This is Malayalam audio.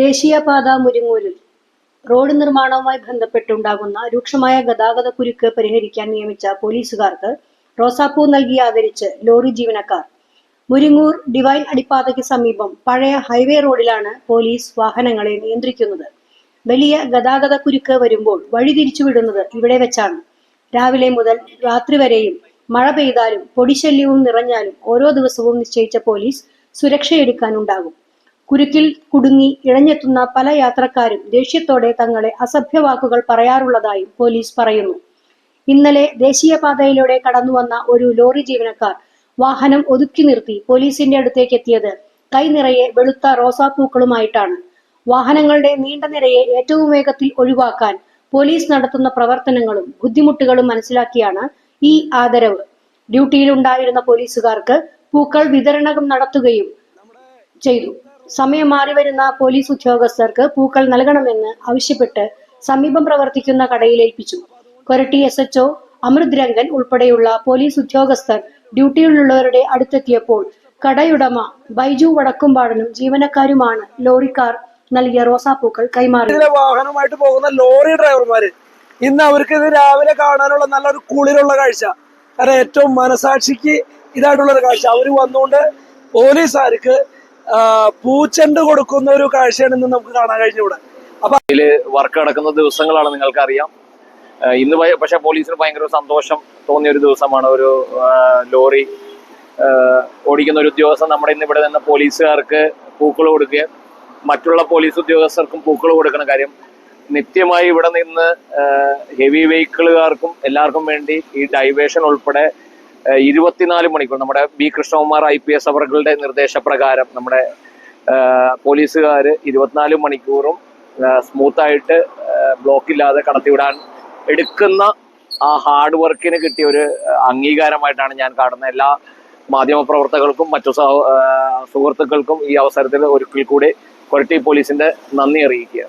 ദേശീയപാത മുരിങ്ങൂരിൽ റോഡ് നിർമ്മാണവുമായി ബന്ധപ്പെട്ടുണ്ടാകുന്ന രൂക്ഷമായ ഗതാഗത കുരുക്ക് പരിഹരിക്കാൻ നിയമിച്ച പോലീസുകാർക്ക് റോസാപ്പൂ നൽകി ആദരിച്ച് ലോറി ജീവനക്കാർ. മുരിങ്ങൂർ ഡിവൈൻ അടിപ്പാതയ്ക്ക് സമീപം പഴയ ഹൈവേ റോഡിലാണ് പോലീസ് വാഹനങ്ങളെ നിയന്ത്രിക്കുന്നത്. വലിയ ഗതാഗത കുരുക്ക് വരുമ്പോൾ വഴി തിരിച്ചുവിടുന്നത് ഇവിടെ വെച്ചാണ്. രാവിലെ മുതൽ രാത്രി വരെയും മഴ പെയ്താലും പൊടിശല്യവും നിറഞ്ഞാലും ഓരോ ദിവസവും നിശ്ചയിച്ച പോലീസ് സുരക്ഷയെടുക്കാനുണ്ടാകും. കുരുക്കിൽ കുടുങ്ങി ഇഴഞ്ഞെത്തുന്ന പല യാത്രക്കാരും ദേഷ്യത്തോടെ തങ്ങളെ അസഭ്യവാക്കുകൾ പറയാറുള്ളതായും പോലീസ് പറയുന്നു. ഇന്നലെ ദേശീയപാതയിലൂടെ കടന്നുവന്ന ഒരു ലോറി ജീവനക്കാർ വാഹനം ഒതുക്കി നിർത്തി പോലീസിന്റെ അടുത്തേക്ക് എത്തിയത് കൈ നിറയെ വെളുത്ത റോസാപ്പൂക്കളുമായിട്ടാണ് വാഹനങ്ങളുടെ നീണ്ട നിരയെ ഏറ്റവും വേഗത്തിൽ ഒഴിവാക്കാൻ പോലീസ് നടത്തുന്ന പ്രവർത്തനങ്ങളും ബുദ്ധിമുട്ടുകളും മനസ്സിലാക്കിയാണ് ഈ ആദരവ്. ഡ്യൂട്ടിയിലുണ്ടായിരുന്ന പോലീസുകാർക്ക് പൂക്കൾ വിതരണം നടത്തുകയും ചെയ്തു. സമയം മാറി വരുന്ന പോലീസ് ഉദ്യോഗസ്ഥർക്ക് പൂക്കൾ നൽകണമെന്ന് ആവശ്യപ്പെട്ട് സമീപം പ്രവർത്തിക്കുന്ന കടയിൽ ഏൽപ്പിച്ചു Koratty S H O Amrit Rangan ഉൾപ്പെടെയുള്ള പോലീസ് ഉദ്യോഗസ്ഥർ ഡ്യൂട്ടിയിലുള്ളവരുടെ അടുത്തെത്തിയപ്പോൾ കടയുടമ ബൈജു വടക്കുംപാടനും ജീവനക്കാരുമാണ് ലോറിക്കാർ നൽകിയ റോസാപ്പൂക്കൾ കൈമാറി. വാഹനമായിട്ട് പോകുന്ന ലോറി ഡ്രൈവർമാര്. ഇന്ന് അവർക്ക് ഇത് രാവിലെ കാണാനുള്ള നല്ലൊരു കുളിരുള്ള കാഴ്ച. കാരണം ഏറ്റവും മനസാക്ഷിക്ക് ഇതായിട്ടുള്ള ഒരു കാഴ്ച. അവർ വന്നുകൊണ്ട് പോലീസുകാർക്ക് പൂച്ചെണ്ട് കൊടുക്കുന്ന ഒരു കാഴ്ചയാണ് ഇന്ന് നമുക്ക് കാണാൻ കഴിഞ്ഞു ഇവിടെ അപ്പൊ വർക്ക് നടക്കുന്ന ദിവസങ്ങളാണ് നിങ്ങൾക്കറിയാം. ഇന്ന് പക്ഷെ പോലീസിന് ഭയങ്കര സന്തോഷം തോന്നിയ ഒരു ദിവസമാണ് ഒരു ലോറി ഓടിക്കുന്ന ഒരു ഉദ്യോഗസ്ഥൻ നമ്മുടെ ഇന്ന് ഇവിടെ നിന്ന് പോലീസുകാർക്ക് പൂക്കൾ കൊടുക്കുകയും മറ്റുള്ള പോലീസ് ഉദ്യോഗസ്ഥർക്കും പൂക്കൾ കൊടുക്കുന്ന കാര്യം. നിത്യമായി ഇവിടെ നിന്ന് ഹെവി വെഹിക്കിളുകാർക്കും എല്ലാവർക്കും വേണ്ടി ഈ ഡൈവേഷൻ ഉൾപ്പെടെ ഇരുപത്തിനാല് മണിക്കൂർ നമ്മുടെ B Krishnakumar I P S അവർകളുടെ നിർദ്ദേശപ്രകാരം നമ്മുടെ പോലീസുകാർ ഇരുപത്തിനാല് മണിക്കൂറും സ്മൂത്ത് ആയിട്ട് ബ്ലോക്ക് ഇല്ലാതെ കടത്തിവിടാൻ എടുക്കുന്ന ആ ഹാർഡ് വർക്കിന് കിട്ടിയ ഒരു അംഗീകാരമായിട്ടാണ് ഞാൻ കാണുന്നത്. എല്ലാ മാധ്യമപ്രവർത്തകർക്കും മറ്റു സഹ- സുഹൃത്തുക്കൾക്കും ഈ അവസരത്തിൽ ഒരിക്കൽ കൂടി കൊരട്ടി പോലീസിന്റെ നന്ദി അറിയിക്കുക